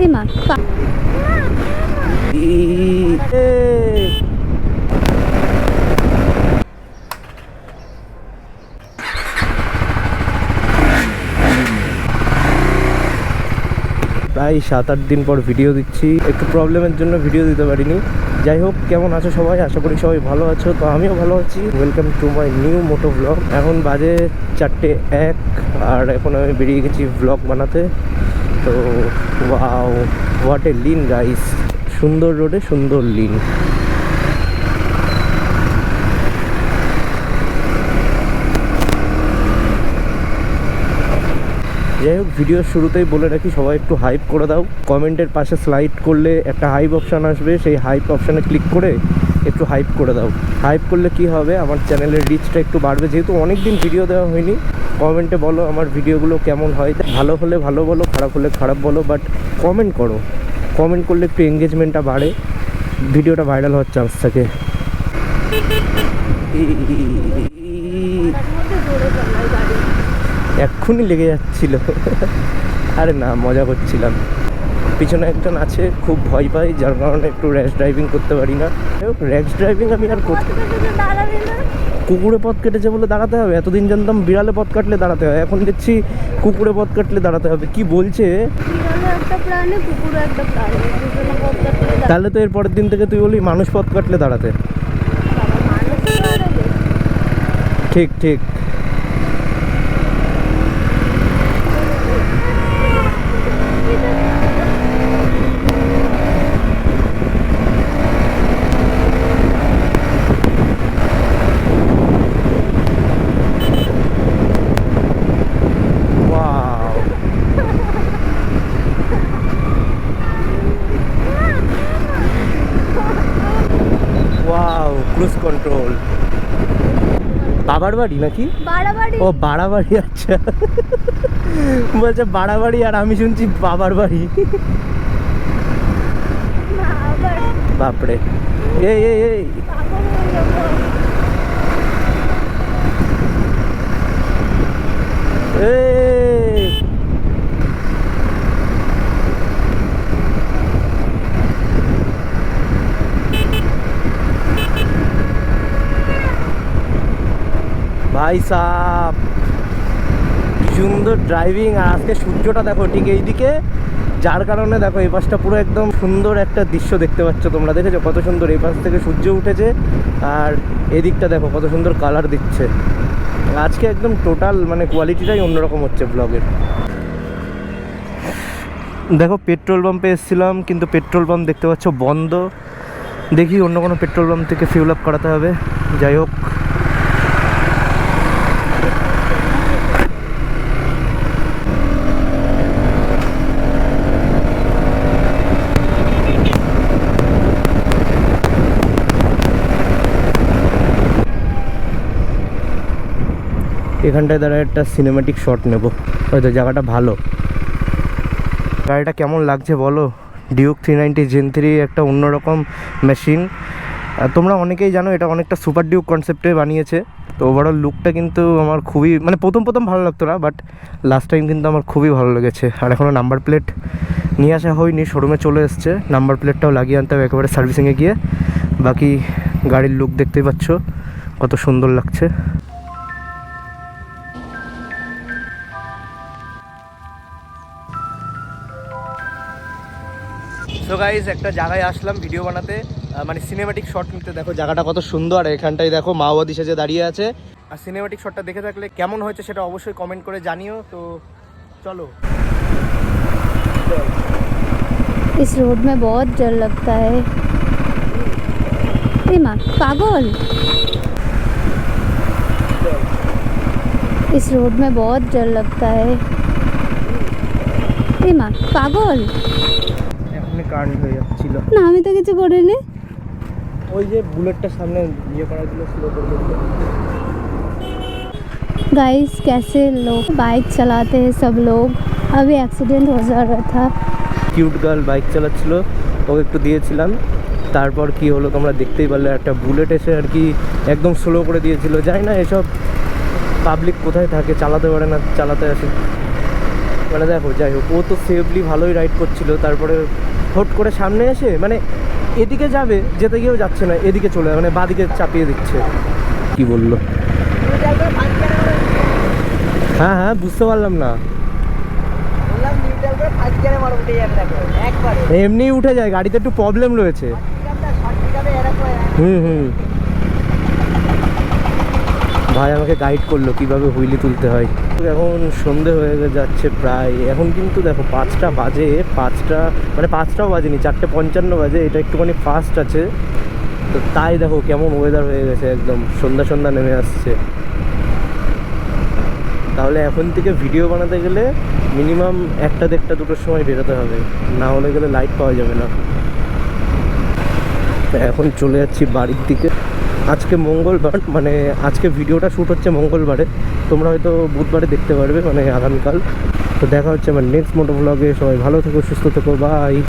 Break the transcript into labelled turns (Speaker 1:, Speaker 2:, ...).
Speaker 1: 今、さ。えー
Speaker 2: প্রায় সাত আট দিন পর ভিডিও দিচ্ছি। একটু প্রবলেমের জন্য ভিডিও দিতে পারিনি। যাই হোক, কেমন আছো সবাই? আশা করি সবাই ভালো আছো। তো আমিও ভালো আছি। Welcome to my new moto blog এখন বাজে চারটে এক, আর এখন আমি বেরিয়ে গেছি ব্লগ বানাতে। তো wow what a lean guys সুন্দর রোডে সুন্দর লিন যাই হোক ভিডিওর শুরুতেই বলে রাখি, সবাই একটু হাইপ করে দাও। কমেন্টের পাশে স্লাইড করলে একটা হাইপ অপশান আসবে, সেই হাইপ অপশানে ক্লিক করে একটু হাইপ করে দাও। হাইপ করলে কি হবে? আমার চ্যানেলের রিচটা একটু বাড়বে। যেহেতু অনেক দিন ভিডিও দেওয়া হয়নি কমেন্টে বলো আমার ভিডিওগুলো কেমন হয়। ভালো হলে ভালো বলো, খারাপ হলে খারাপ বলো বাট কমেন্ট করো। কমেন্ট করলে একটু এঙ্গেজমেন্টটা বাড়ে। ভিডিওটা ভাইরাল হওয়ার চান্স থাকে। এক্ষুনি লেগে যাচ্ছিল। আরে না, মজা করছিলাম। পিছনে একজন আছে, খুব ভয় পাই যার কারণে একটু র্যাশ ড্রাইভিং করতে পারি না। র্যাশ ড্রাইভিং আমি আর করতে কুকুরে পথ কেটেছে বলে দাঁড়াতে হবে? এতদিন জানতাম বিড়ালে পথ কাটলে দাঁড়াতে হয়। এখন দেখছি কুকুরে পথ কাটলে দাঁড়াতে হবে। কি বলছে। তাহলে তো এর পরের দিন থেকে তুই বলি মানুষ পথ কাটলে দাঁড়াতে। ঠিক ঠিক। Cruise control. বাবার বাড়ি নাকি ও বাড়াবাড়ি আচ্ছা। বলছে বাড়াবাড়ি আর আমি শুনছি বাবার বাড়ি বাপরে। এই এই। এই। ভাই সাহ সুন্দর ড্রাইভিং আর আজকে সূর্যটা দেখো ঠিক এইদিকে। যার কারণে দেখো এই পাশটা পুরো একদম সুন্দর একটা দৃশ্য দেখতে পাচ্ছ তোমরা। দেখেছ? কত সুন্দর এই পাশ থেকে সূর্য উঠেছে। আর এদিকটা দেখো কত সুন্দর কালার দিচ্ছে। আজকে একদম টোটাল মানে কোয়ালিটিটাই অন্যরকম হচ্ছে ব্লগের দেখো পেট্রোল পাম্পে এসেছিলাম, কিন্তু পেট্রোল পাম্প দেখতে পাচ্ছ বন্ধ। দেখি অন্য কোনো পেট্রোল পাম্প থেকে ফিউল আপ করাতে হবে। যাই হোক। এখানটায় দাঁড়া একটা সিনেমাটিক শট নেব। হয়তো জায়গাটা ভালো। গাড়িটা কেমন লাগছে বলো? Duke three ninety Gen three একটা অন্যরকম মেশিন তোমরা অনেকেই জানো, এটা অনেকটা সুপার ডিউক কনসেপ্টে বানিয়েছে। তো ওভারঅল লুকটা কিন্তু আমার খুবই মানে প্রথম প্রথম ভালো লাগতো না বাট লাস্ট টাইম কিন্তু আমার খুবই ভালো লেগেছে। আর এখনও নাম্বার প্লেট নিয়ে আসা হয়নি শোরুমে চলে এসছে। নাম্বার প্লেটটাও লাগিয়ে আনতে হবে একেবারে সার্ভিসিংয়ে গিয়ে। বাকি গাড়ির লুক দেখতেই পাচ্ছ, কত সুন্দর লাগছে। সো গাইজ একটা জায়গায় আসলাম ভিডিও বানাতে আহ, মানে সিনেমাটিক শট নিতে দেখো জায়গাটা কত সুন্দর আর এখানটায় দেখো মাওবাদী সেজে দাঁড়িয়ে আছে আর সিনেমাটিক শটটা দেখে থাকলে কেমন হয়েছে সেটা অবশ্যই কমেন্ট করে জানিও তো চলো
Speaker 1: इस रोड में बहुत डर लगता है ए माँ पागल इस रोड में बहुत डर लगता है ए মা পাগল
Speaker 2: এখনই কারেন্ট হয়ে যাচ্ছিল
Speaker 1: না আমি তো কিছু করিনি
Speaker 2: ওই যে বুলেটটা সামনে ইয়ে করা ছিল স্লো করে দিল।
Speaker 1: गाइस कैसे लोग बाइक चलाते हैं सब लोग अभी एक्सीडेंट हो जा रहा था
Speaker 2: কিউট গার্ল বাইক চালাচ্ছিল ওকে একটু দিয়েছিলাম তারপর কি হলো তোমরা দেখতেই পারলে একটা বুলেট এসে আর কি একদম স্লো করে দিয়েছিল জানি না এসব পাবলিক কোথায় থাকে চালাতে পারে না চালাতে আসে মানে দেখো যাই হোক ও তো সেফলি ভালোই রাইড করছিল তারপরে হট করে সামনে এসে মানে এদিকে যাবে যেতে গিয়েও যাচ্ছে না এদিকে চলে যাবে, মানে বাদিকে চাপিয়ে দিচ্ছে। কি বলল? হ্যাঁ হ্যাঁ বুঝতে পারলাম না। এমনি উঠে যায় গাড়িতে একটু প্রবলেম রয়েছে। হুম হুম। ভাই আমাকে গাইড করল কীভাবে হুইলি তুলতে হয়। এখন সন্ধে হয়ে যাচ্ছে প্রায়। এখন কিন্তু দেখো পাঁচটা বাজে, পাঁচটা মানে পাঁচটাও বাজেনি, চারটে পঞ্চান্ন বাজে। এটা একটুখানি ফাস্ট আছে। তো তাই দেখো কেমন ওয়েদার হয়ে গেছে একদম। সন্ধ্যা সন্ধ্যা নেমে আসছে। তাহলে এখন থেকে ভিডিও বানাতে গেলে মিনিমাম একটা দেড়টা দুটোর সময় বেরোতে হবে। না হলে গেলে লাইট পাওয়া যাবে না। এখন চলে যাচ্ছি বাড়ির দিকে। আজকে মঙ্গলবার মানে আজকে ভিডিওটা শ্যুট হচ্ছে মঙ্গলবারে। তোমরা হয়তো বুধবারে দেখতে পারবে মানে আগামীকাল। তো দেখা হচ্ছে আমার নেক্সট মোটো ব্লগে সবাই ভালো থেকো, সুস্থ থেকো বাই